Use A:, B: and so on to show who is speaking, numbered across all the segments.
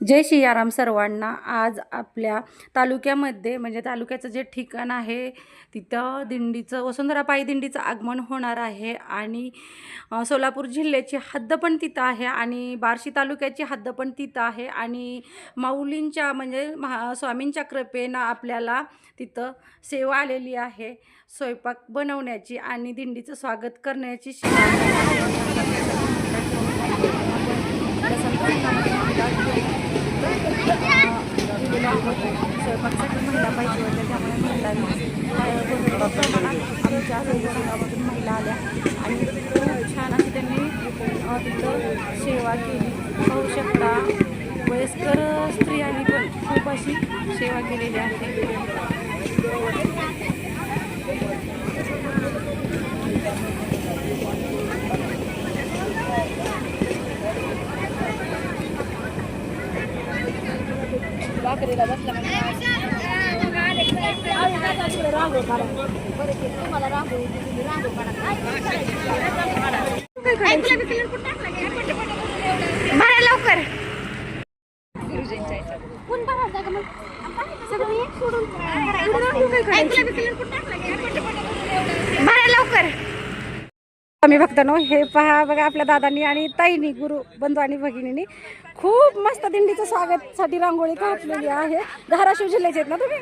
A: जय शियाराम सर्वांना. आज आपल्या तालुक्यामध्ये म्हणजे तालुक्याचं जे ठिकाण आहे तिथं दिंडीचं वसुंधरा पायी दिंडीचं आगमन होणार आहे आणि सोलापूर जिल्ह्याची हद्द पण तिथं आहे आणि बार्शी तालुक्याची हद्द पण तिथं आहे आणि माऊलींच्या म्हणजे महा स्वामींच्या कृपेनं आपल्याला तिथं सेवा आलेली आहे. स्वयंपाक बनवण्याची आणि दिंडीचं स्वागत करण्याची स्वयंपाकसाठी महिला पाहिजे होत्या त्यामुळे महिलांनी प्रमाणात आमच्या संघामधून महिला आल्या आणि खूप छान अशी त्यांनी तिथं सेवा केली पाहू शकता वयस्कर स्त्रियांनी पण खूप अशी सेवा केलेली आहे
B: भरा लवकर. भरा लवकर
A: आम्ही भक्तांनो हे पहा बघा आपल्या दादांनी आणि ताईनी गुरु बंधू आणि भगिनींनी. खूप मस्त दिंडीचं स्वागतसाठी रांगोळी काढलेली आहे. धाराशिव जिल्ह्याचे आहेत ना तुम्ही?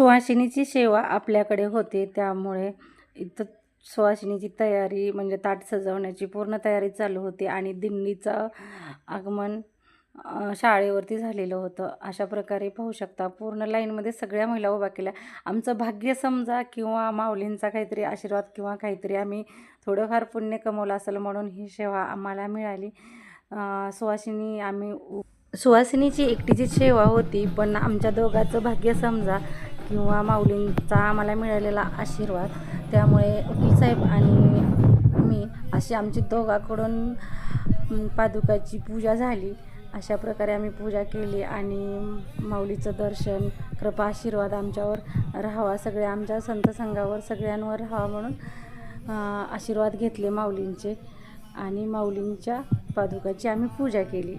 A: सुहासिनीची सेवा आपल्याकडे होते त्यामुळे इथं सुहासिनीची तयारी म्हणजे ताट सजवण्याची पूर्ण तयारी चालू होती आणि दिंडीचं आगमन शाळेवरती झालेलं होतं. अशा प्रकारे पाहू शकता पूर्ण लाईनमध्ये सगळ्या महिला उभा केल्या. आमचं भाग्य समजा किंवा माऊलींचा काहीतरी आशीर्वाद किंवा काहीतरी आम्ही थोडंफार पुण्य कमवलं असेल म्हणून ही सेवा आम्हाला मिळाली. सुवासिनी सुहासिनी आम्ही उ- सुहासिनीची एकटीची सेवा होती पण आमच्या दोघांचं भाग्य समजा किंवा माऊलींचा आम्हाला मिळालेला आशीर्वाद. त्यामुळे वकील साहेब आणि मी अशी आमची दोघाकडून पादुकाची पूजा झाली. अशा प्रकारे आम्ही पूजा केली आणि माऊलीचं दर्शन कृपा आशीर्वाद आमच्यावर राहावा. सगळ्या आमच्या संत संघावर सगळ्यांवर राहावा म्हणून आशीर्वाद घेतले माऊलींचे आणि माऊलींच्या पादुकाची आम्ही पूजा केली.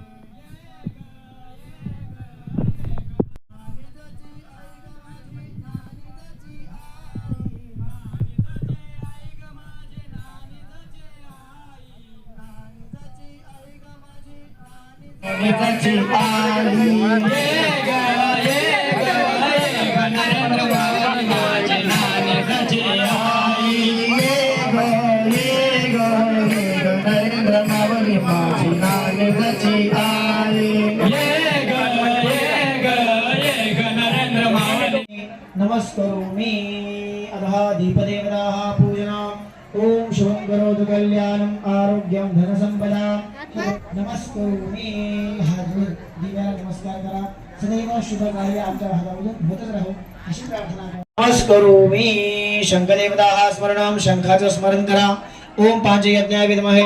C: नमस्करोमि अधः दीपदेवताः पूजना करोतु कल्याणम् आरोग्यं धनसंपदा नमस्करोमि जोडून दिव्याला नमस्कार करा। सदैव शुभ कार्य आमच्या हातामधून होतच राहो। अशी प्रार्थना करा नमस्करोमि शंखदेवताः स्मरणं शंखाचं स्मरण करा। ओम पांचयज्ञाय विद्महे।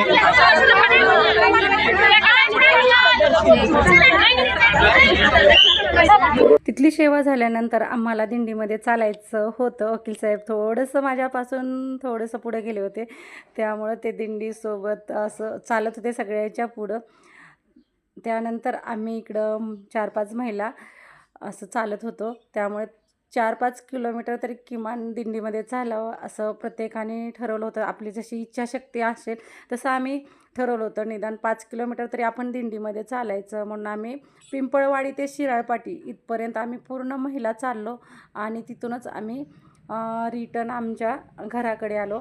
A: तिथली सेवा झाल्यानंतर आम्हाला दिंडीमध्ये चालायचं होतं. वकील साहेब थोडंसं माझ्यापासून थोडंसं पुढे गेले होते. त्यामुळं ते दिंडीसोबत असं चालत होते सगळ्याच्या पुढं. त्यानंतर आम्ही इकडं चार पाच महिला असं चालत होतो. त्यामुळे चार पाच किलोमीटर तरी किमान दिंडीमध्ये चालावं असं प्रत्येकाने ठरवलं होतं. आपली जशी इच्छाशक्ती असेल तसं आम्ही ठरवलं होतं. निदान पाच किलोमीटर तरी आपण दिंडीमध्ये चालायचं. म्हणून आम्ही पिंपळवाडी ते शिराळपाटी इथपर्यंत आम्ही पूर्ण महिला चाललो आणि तिथूनच आम्ही रिटर्न आमच्या घराकडे आलो.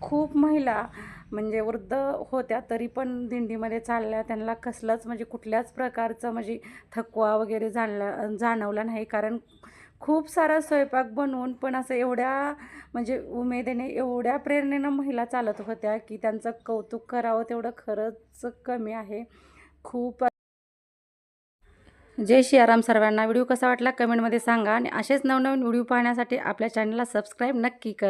A: खूप महिला म्हणजे वृद्ध होत्या तरी पण दिंडीमध्ये चालल्या. त्यांना कसलंच म्हणजे कुठल्याच प्रकारचं म्हणजे थकवा वगैरे जाणला जाणवला नाही. कारण खूप सारा स्वयंपाक बनवून पण असं एवढ्या म्हणजे उमेदीने एवढ्या प्रेरणेनं महिला चालत होत्या की त्यांचं कौतुक करावं तेवढं खरंच कमी आहे. खूप जय सियाराम सर्वांना. व्हिडिओ कसा वाटला कमेंटमध्ये सांगा आणि असेच नवनवीन व्हिडिओ पाहण्यासाठी आपल्या चॅनलला सबस्क्राईब नक्की करा